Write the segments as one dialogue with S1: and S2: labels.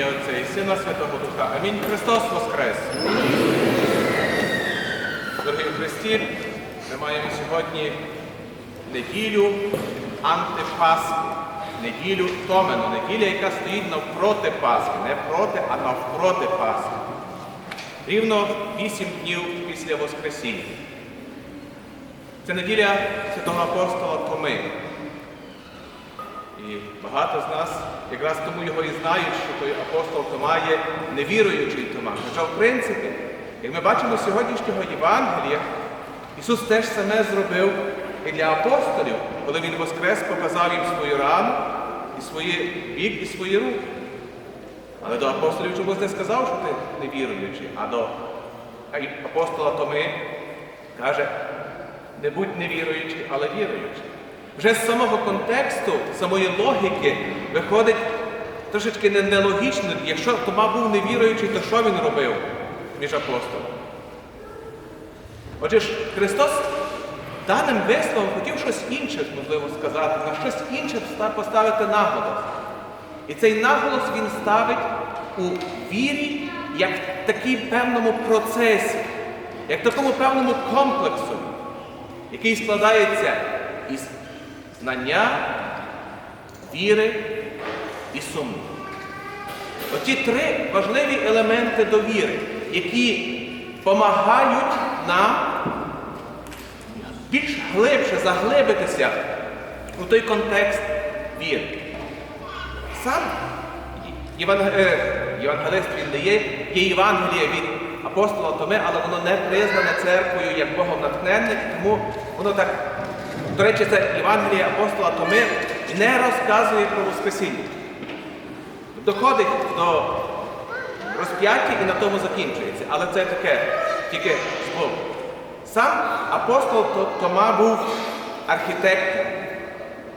S1: ім'я Отця і Сина Святого Духа. Амінь. Христос Воскрес! Дорогі Христі, ми маємо сьогодні неділю антипасхи, неділю Томену, неділя, яка стоїть навпроти Пасхи, не проти, а навпроти Пасхи. Рівно вісім днів після Воскресіння. Це неділя святого апостола Томи. І багато з нас якраз тому його і знають, що той апостол Тома є невіруючий Тома. Хоча, в принципі, як ми бачимо з сьогоднішнього Євангелія, Ісус теж саме зробив і для апостолів, коли Він воскрес, показав їм свою рану, і свої бік, і свої руки. Але до апостолів чомусь не сказав, що ти невіруючий, а до апостола Томи каже, не будь невіруючий, але віруючий. Вже з самого контексту, самої логіки виходить трошечки не- нелогічно. Якщо Тома був невіруючий, то що він робив між апостолами? Отже Христос даним висловом хотів щось інше, можливо, сказати, на щось інше поставити наголос. І цей наголос він ставить у вірі як в такій певному процесі, як в такому певному комплексу, який складається із знання, віри і сумніву. Оці три важливі елементи довіри, які допомагають нам більш глибше заглибитися у той контекст віри. Сам е, євангелист він не є, Євангеліє від апостола Томи, але воно не признане церквою як Богом натхненне, тому воно так, до речі, це Євангеліє апостола Томи не розказує про Воскресіння. Доходить до розп'яття і на тому закінчується. Але це таке тільки збоку. Сам апостол Тома був архітектор.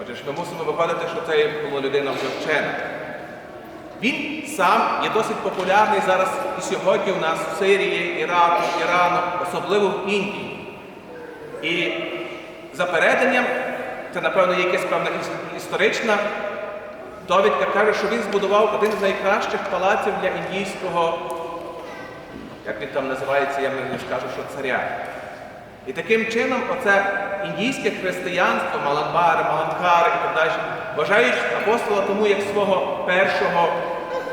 S1: Отже ми мусимо виходити, що це була людина вже вчена. Він сам є досить популярний зараз і сьогодні у нас в Сирії, Іраку, Ірану, особливо в Індії. І за переданням, це, напевно, є якась певна історична довідка каже, що він збудував один з найкращих палаців для індійського, як він там називається, я не скажу, що царя. І таким чином оце індійське християнство, Маланбари, Маланкари і так далі, вважають апостола тому як свого першого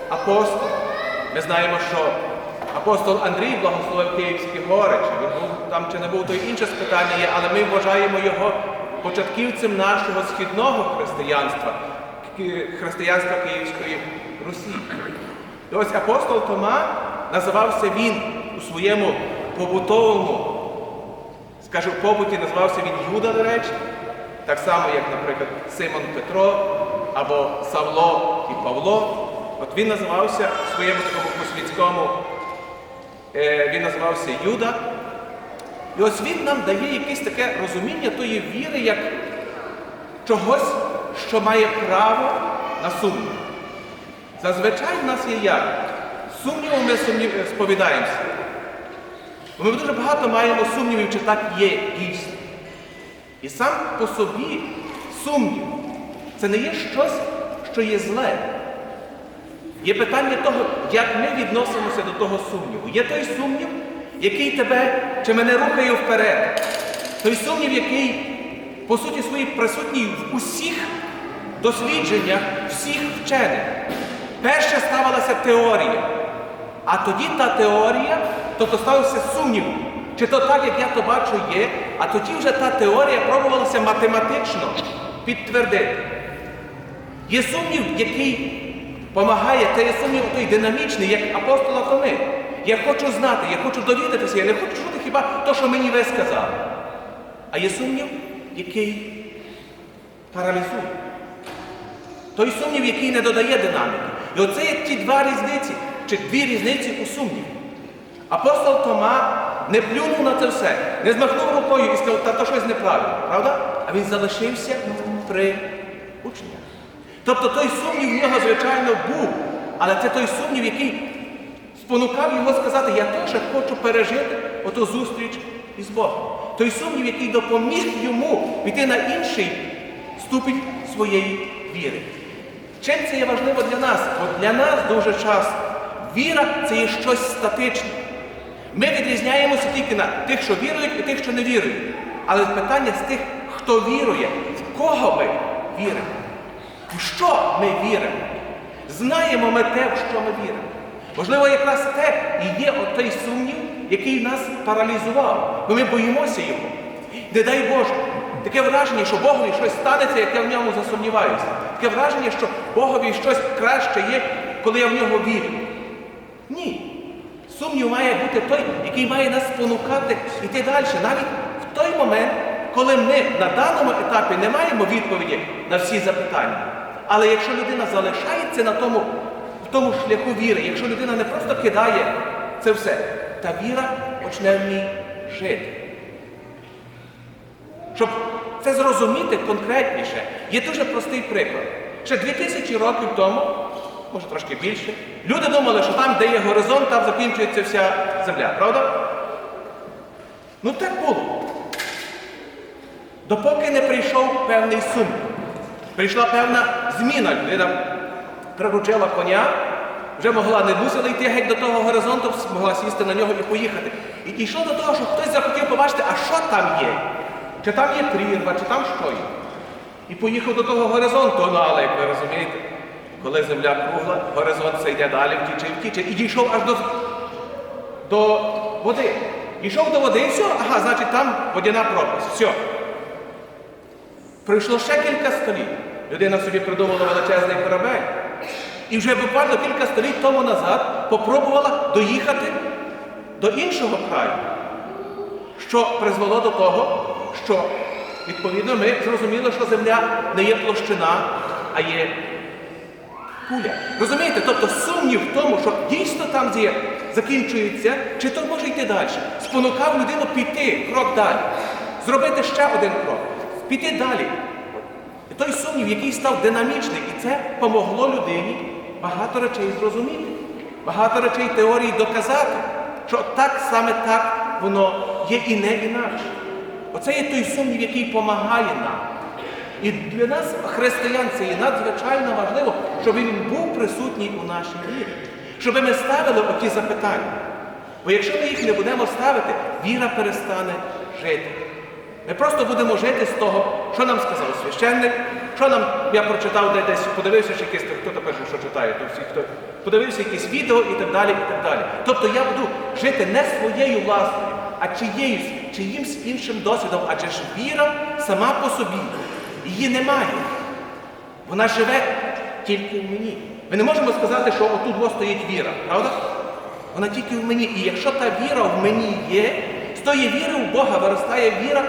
S1: апостола. Ми знаємо, що апостол Андрій благословив Київські гори, чи він був там, чи не був, то й інше спитання є, але ми вважаємо його початківцем нашого східного християнства, християнства Київської Русі. І ось апостол Тома називався він у своєму побутовому Скажу, побуті назвався він Юда, до речі, так само, як, наприклад, Симон Петро або Савло і Павло. От він називався в своєму такому по-світському, він називався Юда. І ось він нам дає якесь таке розуміння тої віри, як чогось, що має право на сумнів. Зазвичай в нас є як? Сумнівом ми сумнів... сповідаємося. Бо Ми дуже багато маємо сумнівів, чи так є дійсно. І сам по собі сумнів це не є щось, що є зле. Є питання того, як ми відносимося до того сумніву. Є той сумнів, який тебе чи мене рухає вперед. Той сумнів, який, по суті, своїй присутній в усіх дослідженнях, всіх вчених. Перше ставилася теорія. А тоді та теорія, тобто ставився сумнів, чи то так, як я то бачу, є, а тоді вже та теорія пробувалася математично підтвердити. Є сумнів, який допомагає, це є сумнів той динамічний, як апостола Томи. Я хочу знати, я хочу довідатися, я не хочу чути хіба то, що мені ви сказали. А є сумнів, який паралізує. Той сумнів, який не додає динаміки. І оце є ті два різниці, чи дві різниці у сумніві. Апостол Тома не плюнув на це все, не змахнув рукою і сказав, та то щось неправильно, правда? А він залишився при учнях. Тобто той сумнів в нього, звичайно, був, але це той сумнів, який спонукав його сказати, я теж хочу пережити оту зустріч із Богом. Той сумнів, який допоміг йому піти на інший ступінь своєї віри. Чим це є важливо для нас? Бо для нас дуже часто віра це є щось статичне. Ми відрізняємося тільки на тих, що вірують, і тих, що не вірують. Але питання з тих, хто вірує, в кого ми віримо, в що ми віримо. Знаємо ми те, в що ми віримо. Можливо, якраз те і є от той сумнів, який нас паралізував, бо ми боїмося його. Не дай Боже, таке враження, що Богові щось станеться, як я в ньому засумніваюся. Таке враження, що Богові щось краще є, коли я в нього вірю. Ні. Сумнів має бути той, який має нас спонукати йти далі, навіть в той момент, коли ми на даному етапі не маємо відповіді на всі запитання. Але якщо людина залишається на тому, в тому шляху віри, якщо людина не просто кидає це все, та віра почне в ній жити. Щоб це зрозуміти конкретніше, є дуже простий приклад. Ще 2000 років тому, може трошки більше, люди думали, що там, де є горизонт, там закінчується вся земля, правда? Ну так було. Допоки не прийшов певний сум. Прийшла певна зміна. Людина приручила коня, вже могла не мусила йти геть до того горизонту, могла сісти на нього і поїхати. І дійшло до того, що хтось захотів побачити, а що там є? Чи там є прірва, чи там що є? І поїхав до того горизонту, ну але як ви розумієте, коли земля кругла, горизонт все йде далі, втіче, і втіче, і дійшов аж до, до води. Дійшов до води і все, ага, значить там водяна пропасть. Все. Пройшло ще кілька століть. Людина собі придумала величезний корабель. І вже буквально кілька століть тому назад попробувала доїхати до іншого краю, що призвело до того, що відповідно ми зрозуміли, що земля не є площина, а є куля. Розумієте? Тобто сумнів в тому, що дійсно там є, закінчується, чи то може йти далі. Спонукав людину піти крок далі, зробити ще один крок, піти далі. Той сумнів, який став динамічний, і це помогло людині багато речей зрозуміти, багато речей теорії доказати, що так саме так воно є і не інакше. Оце є той сумнів, який допомагає нам. І для нас, християн, це є надзвичайно важливо, щоб він був присутній у нашій вірі, щоб ми ставили оті запитання. Бо якщо ми їх не будемо ставити, віра перестане жити. Ми просто будемо жити з того, що нам сказав священник, що нам я прочитав де десь, подивився, що якийсь хто то що читає, то всі, хто подивився якісь відео і так далі. і так далі. Тобто я буду жити не своєю власною, а чиєюсь, чиїмсь іншим досвідом, адже ж віра сама по собі, її немає. Вона живе тільки в мені. Ми не можемо сказати, що отут ось стоїть віра, правда? Вона тільки в мені. І якщо та віра в мені є, з тої віри в Бога виростає віра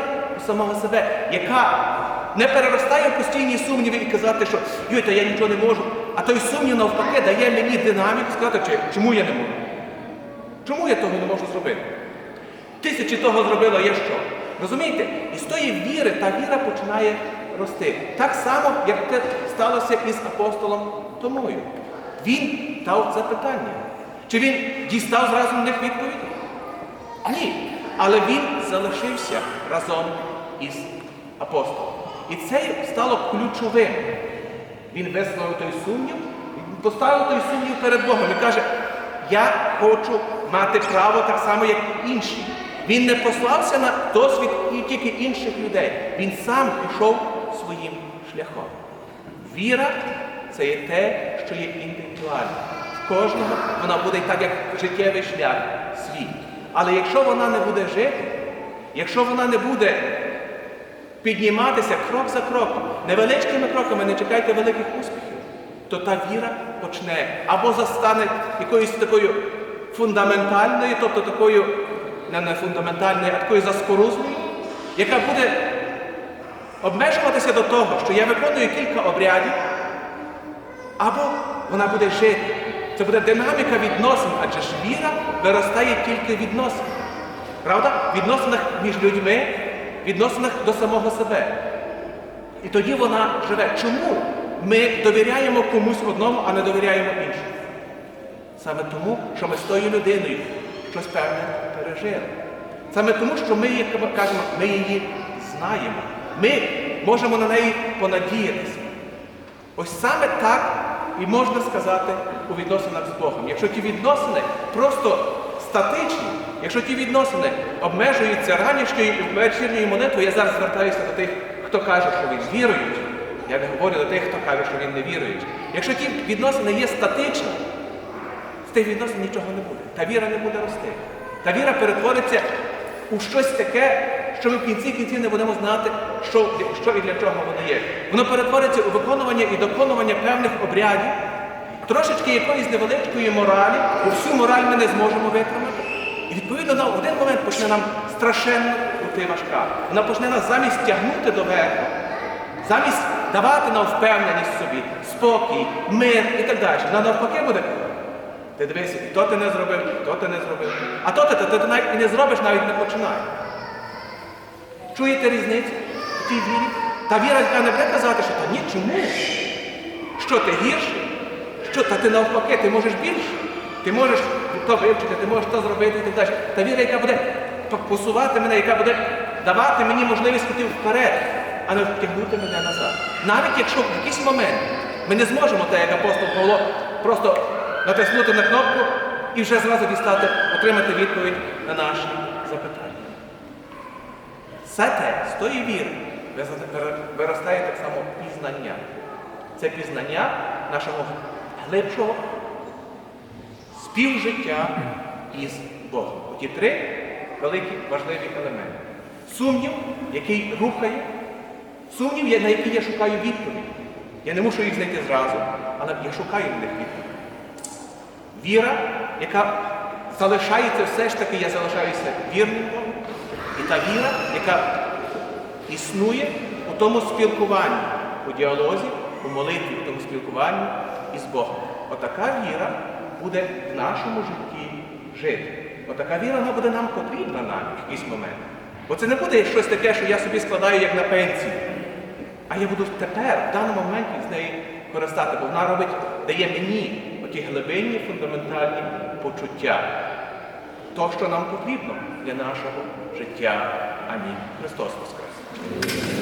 S1: самого себе, яка не переростає в постійні сумніви і казати, що йой, та я нічого не можу. А той сумнів навпаки дає мені динаміку сказати, чому я не можу. Чому я того не можу зробити? Тисячі того зробила, я що? Розумієте? І з тої віри та віра починає рости. Так само, як це сталося із апостолом Томою. Він дав це питання. Чи він дістав зразу на них відповідь? Ні. Але він залишився разом із апостолом. І це стало ключовим. Він висловив той сумнів, поставив той сумнів перед Богом і каже, я хочу мати право так само, як інші. Він не послався на досвід і тільки інших людей. Він сам пішов своїм шляхом. Віра це є те, що є індивідуальне. В кожного вона буде так, як життєвий шлях свій. Але якщо вона не буде жити, якщо вона не буде підніматися крок за кроком, невеличкими кроками, не чекайте великих успіхів, то та віра почне або застане якоюсь такою фундаментальною, тобто такою, не, не фундаментальною, а такою заскорузлою, яка буде обмежуватися до того, що я виконую кілька обрядів, або вона буде жити. Це буде динаміка відносин, адже ж віра виростає тільки в відносинах. Правда? Відносинах між людьми, відносинах до самого себе. І тоді вона живе. Чому ми довіряємо комусь одному, а не довіряємо іншому? Саме тому, що ми з тою людиною щось певне пережили. Саме тому, що ми, як ми кажемо, ми її знаємо. Ми можемо на неї понадіятися. Ось саме так і можна сказати у відносинах з Богом. Якщо ті відносини просто статичні, якщо ті відносини обмежуються ранішньою і вечірньою молитвою, я зараз звертаюся до тих, хто каже, що він віруючий. Я не говорю до тих, хто каже, що він не віруючий. Якщо ті відносини є статичні, з тих відносин нічого не буде. Та віра не буде рости. Та віра перетвориться у щось таке, що ми в кінці кінці не будемо знати, що, що і для чого воно є. Воно перетвориться у виконування і доконування певних обрядів, трошечки якоїсь невеличкої моралі, бо всю мораль ми не зможемо витримати. І відповідно в один момент почне нам страшенно бути важка. Вона почне нас замість тягнути до верху, замість давати нам впевненість собі, спокій, мир і так далі. Вона навпаки буде. Ти дивись, і то ти не зробив, то ти не зробив. А то ти, ти, ти навіть і не зробиш, навіть не починай. Чуєте різницю в тій вірі? Та віра, яка не буде казати, що та ні, чому? Що ти гірший? Що та ти навпаки, ти можеш більше? Ти можеш то вивчити, ти можеш то зробити і так далі. Та віра, яка буде посувати мене, яка буде давати мені можливість піти вперед, а не втягнути мене назад. Навіть якщо в якийсь момент ми не зможемо, так як апостол Павло, просто натиснути на кнопку і вже зразу дістати, отримати відповідь на наші запитання. Все те, з тої віри виростає так само пізнання. Це пізнання нашого глибшого співжиття із Богом. Оті три великі важливі елементи. Сумнів, який рухає, сумнів, на який я шукаю відповідь. Я не мушу їх знайти зразу, але я шукаю в них відповідь. Віра, яка залишається все ж таки, я залишаюся вірним Богу. І та віра, яка існує у тому спілкуванні, у діалозі, у молитві, у тому спілкуванні із Богом. Отака віра буде в нашому житті жити. Отака віра вона буде нам потрібна нам в якийсь момент. Бо це не буде щось таке, що я собі складаю як на пенсію. А я буду тепер, в даному моменті з неї користати, бо вона робить, дає мені оті глибинні фундаментальні почуття. То, що нам потрібно для нашого життя. Амінь. Христос Воскрес!